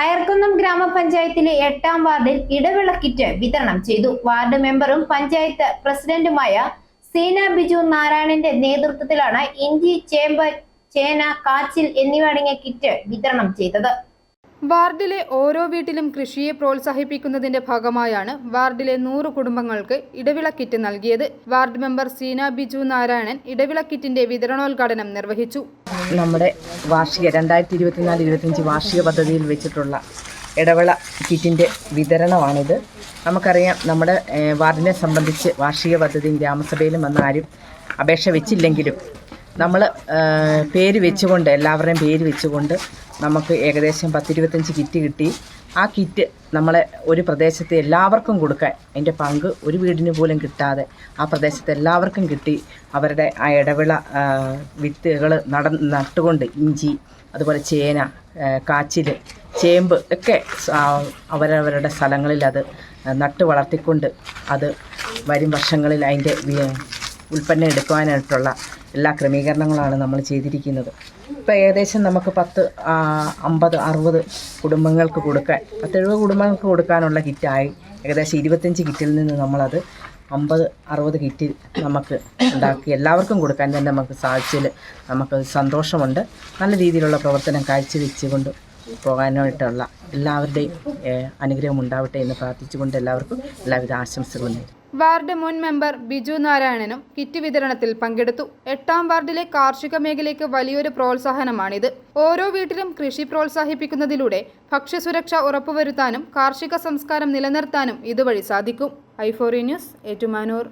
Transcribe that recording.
അയർക്കുന്നം ഗ്രാമപഞ്ചായത്തിലെ എട്ടാം വാർഡിൽ ഇടവേള കിറ്റ് വിതരണം ചെയ്തു. വാർഡ് മെമ്പറും പഞ്ചായത്ത് പ്രസിഡന്റുമായ സീന ബിജു നാരായണന്റെ നേതൃത്വത്തിലാണ് ഇഞ്ചി ചേമ്പ് ചേന കാച്ചിൽ എന്നിവയടങ്ങിയ കിറ്റ് വിതരണം ചെയ്തത്. വാർഡിലെ ഓരോ വീട്ടിലും കൃഷിയെ പ്രോത്സാഹിപ്പിക്കുന്നതിന്റെ ഭാഗമായാണ് വാർഡിലെ നൂറ് കുടുംബങ്ങൾക്ക് ഇടവിള കിറ്റ് നൽകിയത്. വാർഡ് മെമ്പർ സീന ബിജു നാരായണൻ ഇടവിള കിറ്റിന്റെ വിതരണോദ്ഘാടനം നിർവഹിച്ചു. നമ്മുടെ വാർഷിക രണ്ടായിരത്തി ഇരുപത്തിനാല് ഇരുപത്തിയഞ്ച് വാർഷിക പദ്ധതിയിൽ വെച്ചിട്ടുള്ള ഇടവേള കിറ്റിന്റെ വിതരണമാണിത്. നമുക്കറിയാം നമ്മുടെ വാർഡിനെ സംബന്ധിച്ച് വാർഷിക പദ്ധതി ഗ്രാമസഭയിലും വന്ന ആരും അപേക്ഷ വെച്ചില്ലെങ്കിലും നമ്മൾ പേര് വെച്ചുകൊണ്ട് എല്ലാവരുടെയും പേര് വെച്ചുകൊണ്ട് നമുക്ക് ഏകദേശം പത്തിരുപത്തഞ്ച് കിറ്റ് കിട്ടി. ആ കിറ്റ് നമ്മളെ ഒരു പ്രദേശത്തെ എല്ലാവർക്കും കൊടുക്കാൻ അതിന്റെ പങ്ക് ഒരു വീടിന് പോലും കിട്ടാതെ ആ പ്രദേശത്തെ എല്ലാവർക്കും കിട്ടി അവരുടെ ആ ഇടവിള വിത്തുകൾ നട നട്ടുകൊണ്ട് ഇഞ്ചി അതുപോലെ ചേന കാച്ചിൽ ചേമ്പ് ഒക്കെ അവരവരുടെ സ്ഥലങ്ങളിൽ അത് നട്ട് വളർത്തിക്കൊണ്ട് അത് വരും വർഷങ്ങളിൽ അതിന്റെ ഉൽപ്പന്നം എടുക്കുവാനായിട്ടുള്ള എല്ലാ ക്രമീകരണങ്ങളാണ് നമ്മൾ ചെയ്തിരിക്കുന്നത്. ഇപ്പോൾ ഏകദേശം നമുക്ക് പത്ത് അമ്പത് അറുപത് കുടുംബങ്ങൾക്ക് കൊടുക്കാൻ പത്തെഴുപത് കുടുംബങ്ങൾക്ക് കൊടുക്കാനുള്ള കിറ്റായി. ഏകദേശം ഇരുപത്തഞ്ച് കിറ്റിൽ നിന്ന് നമ്മളത് അമ്പത് അറുപത് കിറ്റ് നമുക്ക് ഉണ്ടാക്കി എല്ലാവർക്കും കൊടുക്കാൻ തന്നെ നമുക്ക് സാധിച്ചതിൽ നമുക്ക് സന്തോഷമുണ്ട്. നല്ല രീതിയിലുള്ള പ്രവർത്തനം കാഴ്ചവെച്ചുകൊണ്ട് പോകാനായിട്ടുള്ള എല്ലാവരുടെയും അനുഗ്രഹം ഉണ്ടാവട്ടെ എന്ന് പ്രാർത്ഥിച്ചുകൊണ്ട് എല്ലാവർക്കും എല്ലാവിധ ആശംസകളും നേരുന്നു. വാർഡ് മുൻ മെമ്പർ ബിജു നാരായണനും കിറ്റ് വിതരണത്തിൽ പങ്കെടുത്തു. എട്ടാം വാർഡിലെ കാർഷിക മേഖലയ്ക്ക് വലിയൊരു പ്രോത്സാഹനമാണിത്. ഓരോ വീട്ടിലും കൃഷി പ്രോത്സാഹിപ്പിക്കുന്നതിലൂടെ ഭക്ഷ്യസുരക്ഷ ഉറപ്പുവരുത്താനും കാർഷിക സംസ്കാരം നിലനിർത്താനും ഇതുവഴി സാധിക്കും. ഐഫോറി ന്യൂസ് ഏറ്റുമാനൂർ.